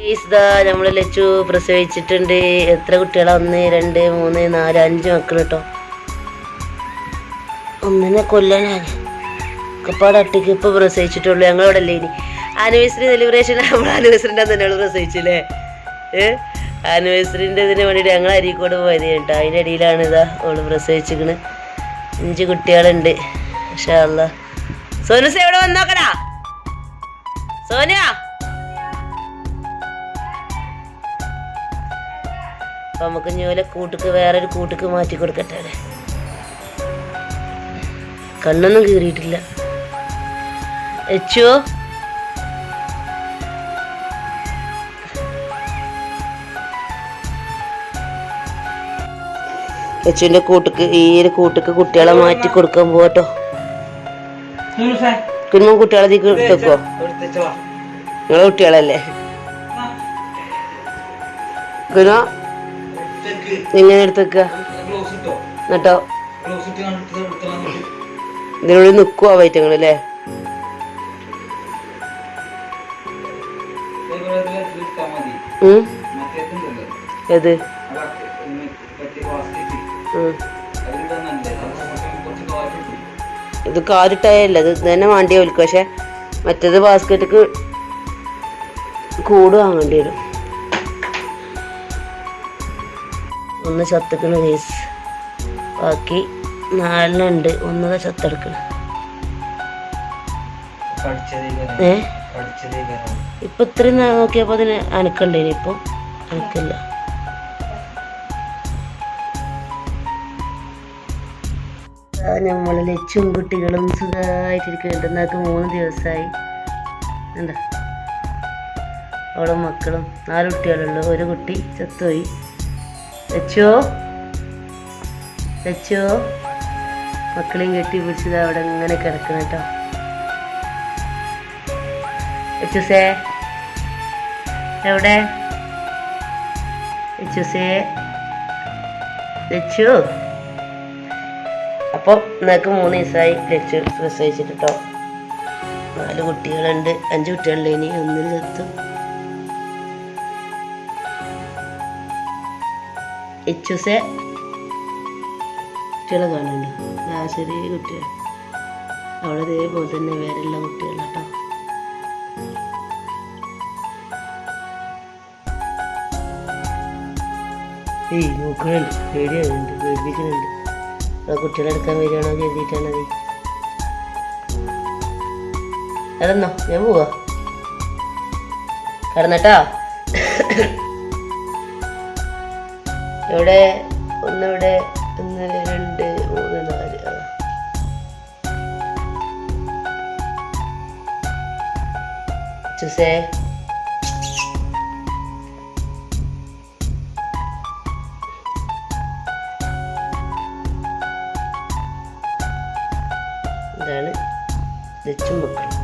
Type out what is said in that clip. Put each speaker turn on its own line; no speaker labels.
ഇതാ നമ്മൾ ലച്ചു പ്രസവിച്ചിട്ടുണ്ട്. എത്ര കുട്ടികളാ? ഒന്ന് രണ്ട് മൂന്ന് നാല് അഞ്ച് മക്കൾ കേട്ടോ ഒന്നിനെ കൊല്ലാനാണ് ഒക്കെപ്പാട് അട്ടിക്ക് ഇപ്പൊ പ്രസവിച്ചിട്ടുള്ളൂ. ഞങ്ങളവിടെ അല്ലേ ഇനി ആനിവേഴ്സറി സെലിബ്രേഷൻ നമ്മൾ ആനിവേഴ്സറിന്റെ തന്നെയാണ് പ്രസവിച്ചില്ലേ? ഏ? ആനിവേഴ്സറിന്റെ ഇതിന് വേണ്ടിയിട്ട് ഞങ്ങൾ അരീക്കോട് പോയത് കേട്ടോ. അതിന്റെ ഇടയിലാണ് ഇതാ ഓൾ പ്രസവിച്ചിക്കണ് അഞ്ച് കുട്ടികളുണ്ട്. പക്ഷേ അല്ല സോനുസ് എവിടെ വന്നോക്കടാ? സോനിയ? അപ്പൊ നമുക്ക് ഞോലെ കൂട്ടുക്ക് വേറൊരു കൂട്ടുക്ക് മാറ്റി കൊടുക്കട്ടെ കണ്ണൊന്നും കീറിയിട്ടില്ല. എച്ചോ? എച്ചുവിന്റെ കൂട്ടുക്ക് ഈ ഒരു കൂട്ടുക്ക് കുട്ടികളെ മാറ്റി കൊടുക്കാൻ പോകട്ടോ കുഞ്ഞു കുട്ടികളെ എടുത്തേക്കോ? നിങ്ങളെ കുട്ടികളല്ലേ? കുഞ്ഞോ? എങ്ങനെ എടുത്തേക്ക. എന്നിട്ടോ? ഇതിനുള്ളിൽ നിക്കുവാ വൈറ്റങ്ങൾ അല്ലേ? ഏത്. ഇത് കാറിട്ടായല്ല ഇത് തന്നെ വേണ്ടി വിൽക്കും പക്ഷെ മറ്റേത് ബാസ്ക്കറ്റിക്ക് കൂട് വാങ്ങേണ്ടി വരും. ഒന്ന് ചത്തക്കണ കേസ് ബാക്കി നാലെണ്ണുണ്ട്. ഒന്നത ചത്തെടുക്കണ. ഏ? ഇപ്പൊ ഇത്രയും നോക്കിയപ്പോ അതിന് അനക്കണ്ടേനി. ഇപ്പൊ അനക്കില്ല. നമ്മളെ ലച്ചും കുട്ടികളും സുഖമായിട്ടിരിക്കുന്നുണ്ട് എന്നാക്ക് മൂന്ന് ദിവസമായി എന്താ? അവളും മക്കളും. നാല് കുട്ടികളുള്ളു. ഒരു കുട്ടി ചത്തുപോയി. ലച്ചോ വെച്ചോ? മക്കളെയും കെട്ടി പിടിച്ചത് അവിടെ ഇങ്ങനെ കിടക്കണം കേട്ടോ ലച്ചുസേ എവിടെ? ലച്ചുസേ ലച്ചു. അപ്പോൾ നിനക്ക് മൂന്ന് ദിവസമായി ലച്ചു പ്രസവിച്ചിട്ട് നാല് കുട്ടികളുണ്ട് അഞ്ച് കുട്ടികളുണ്ട് ഇനി ഒന്നിൽ ചത്തു എച്ചുസെ കുട്ടികളെ കാണുന്നുണ്ട്. ചെറിയ കുട്ടികൾ അവിടെ ഇതേപോലെ തന്നെ വേറെയുള്ള കുട്ടികളാട്ടോ ഏയ് നോക്കണുണ്ട് പേടിയാകുന്നുണ്ട് പേടിപ്പിക്കുന്നുണ്ട്. ആ കുട്ടികളെ എടുക്കാൻ വരികയാണോ കരുതിയിട്ടാണത്? കടന്നോ ഞാൻ പോവാ. കിടന്നട്ടോ? ഇവിടെ ഒന്നിവിടെ ഒന്ന് രണ്ട് മൂന്ന് നാല് ചൂസേ ഇതാണ് ലച്ചും മക്കളും